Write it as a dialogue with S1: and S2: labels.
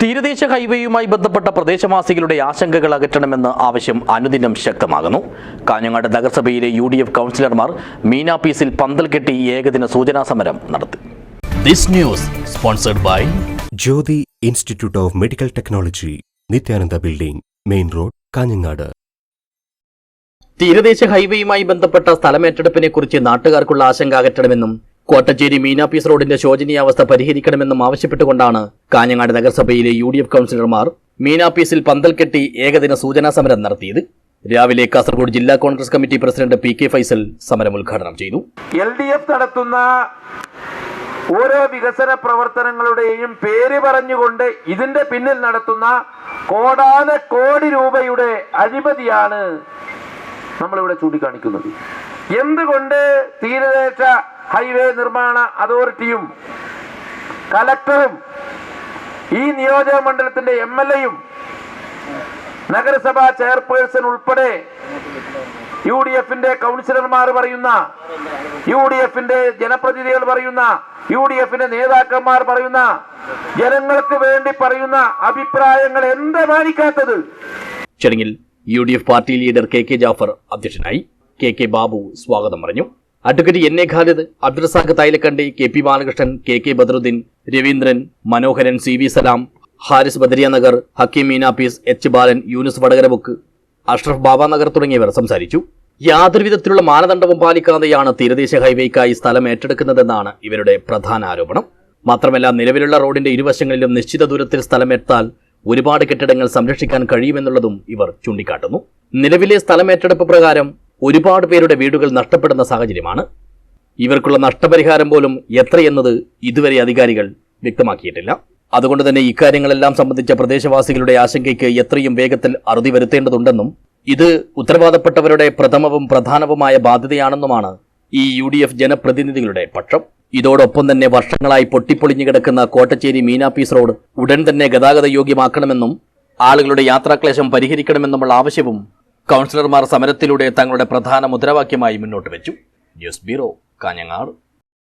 S1: തീരദേശ ഹൈവേയുമായി ബന്ധപ്പെട്ട പ്രദേശവാസികളുടെ ആശങ്കകൾ അകറ്റണമെന്ന് ആവശ്യം അനുദിനം ശക്തമാകുന്നു. കാഞ്ഞങ്ങാട് നഗരസഭയിലെ യു ഡി എഫ് കൗൺസിലർമാർ മീനാപീസിൽ പന്തൽ കെട്ടി ഏകദിന സൂചനാ സമരം നടത്തി.
S2: This news sponsored by
S3: Jyothi institute of medical technology Nithyananda building main road Kanhangad.
S1: തീരദേശ ഹൈവേയുമായി ബന്ധപ്പെട്ട സ്ഥലമേറ്റെടുപ്പിനെ കുറിച്ച് നാട്ടുകാർക്കുള്ള ആശങ്ക അകറ്റണമെന്നും കോട്ടച്ചേരി മീനാപ്പീസ് റോഡിന്റെ ശോചനീയാവസ്ഥ പരിഹരിക്കണമെന്നും ആവശ്യപ്പെട്ടുകൊണ്ടാണ് കാഞ്ഞങ്ങാട് നഗരസഭയിലെ യു ഡി എഫ് കൗൺസിലർമാർ മീനാപ്പീസിൽ പന്തൽ കെട്ടി ഏകദിന സൂചനാ സമരം നടത്തിയത്. രാവിലെ കാസർഗോഡ് ജില്ലാ Congress committee president P K Faisal സമരം ഉദ്ഘാടനം ചെയ്തു.
S4: എൽ ഡി എഫ് നടത്തുന്ന ഓരോ വികസന പ്രവർത്തനങ്ങളുടെയും പേര് പറഞ്ഞുകൊണ്ട് ഇതിന്റെ പിന്നിൽ നടത്തുന്ന കോടാന കോടി രൂപയുടെ അഴിമതിയാണ് നമ്മളിവിടെ ചൂണ്ടിക്കാണിക്കുന്നത്. എന്തുകൊണ്ട് തീരദേശ ഹൈവേ നിർമ്മാണ അതോറിറ്റിയും കലക്ടറും ഈ നിയോജക മണ്ഡലത്തിന്റെ എം എൽ എയും നഗരസഭാ ചെയർപേഴ്സൺ ഉൾപ്പെടെ യു ഡി എഫിന്റെ കൗൺസിലർമാർ പറയുന്ന യു ഡി എഫിന്റെ ജനപ്രതിനിധികൾ പറയുന്ന യു ഡി എഫിന്റെ നേതാക്കന്മാർ പറയുന്ന ജനങ്ങൾക്ക് വേണ്ടി പറയുന്ന അഭിപ്രായങ്ങൾ എന്താ മാനിക്കാത്തത്?
S1: ചടങ്ങിൽ U D F party leader K K Jafar അധ്യക്ഷനായി കെ കെ ബാബു സ്വാഗതം പറഞ്ഞു. Advocate N A Khalid Abdurazak Thailakkandi K P Balakrishnan K K Badaruddin Raveendran Manoharan C V Salam Haris Badariya Nagar Hakeem Meenapees H Balan Yunus വടകരബുക്ക് Ashraf Baba Nagar തുടങ്ങിയവർ സംസാരിച്ചു. യാതൊരു വിധത്തിലുള്ള മാനദണ്ഡവും പാലിക്കാതെയാണ് തീരദേശ ഹൈവേക്കായി സ്ഥലം ഏറ്റെടുക്കുന്നതെന്നാണ് ഇവരുടെ പ്രധാന ആരോപണം. മാത്രമല്ല നിലവിലുള്ള റോഡിന്റെ ഇരുവശങ്ങളിലും നിശ്ചിത ദൂരത്തിൽ സ്ഥലമെടുത്താൽ ഒരുപാട് കെട്ടിടങ്ങൾ സംരക്ഷിക്കാൻ കഴിയുമെന്നുള്ളതും ഇവർ ചൂണ്ടിക്കാട്ടുന്നു. നിലവിലെ സ്ഥലമേറ്റെടുപ്പ് പ്രകാരം ഒരുപാട് പേരുടെ വീടുകൾ നഷ്ടപ്പെടുന്ന സാഹചര്യമാണ്. ഇവർക്കുള്ള നഷ്ടപരിഹാരം പോലും എത്രയെന്നത് ഇതുവരെ അധികാരികൾ വ്യക്തമാക്കിയിട്ടില്ല. അതുകൊണ്ട് തന്നെ ഇക്കാര്യങ്ങളെല്ലാം സംബന്ധിച്ച പ്രദേശവാസികളുടെ ആശങ്കയ്ക്ക് എത്രയും വേഗത്തിൽ അറുതി വരുത്തേണ്ടതുണ്ടെന്നും ഇത് ഉത്തരവാദപ്പെട്ടവരുടെ പ്രഥമവും പ്രധാനവുമായ ബാധ്യതയാണെന്നുമാണ് ഈ യു ഡി എഫ് ജനപ്രതിനിധികളുടെ പക്ഷം. ഇതോടൊപ്പം തന്നെ വർഷങ്ങളായി പൊട്ടിപ്പൊളിഞ്ഞു കിടക്കുന്ന കോട്ടച്ചേരി മീനാപ്പീസ് റോഡ് ഉടൻ തന്നെ ഗതാഗത യോഗ്യമാക്കണമെന്നും ആളുകളുടെ യാത്രാക്ലേശം പരിഹരിക്കണമെന്നുമുള്ള ആവശ്യവും കൗൺസിലർമാർ സമരത്തിലൂടെ തങ്ങളുടെ പ്രധാന മുദ്രാവാക്യമായി മുന്നോട്ട് വെച്ചു. News bureau Kanhangad.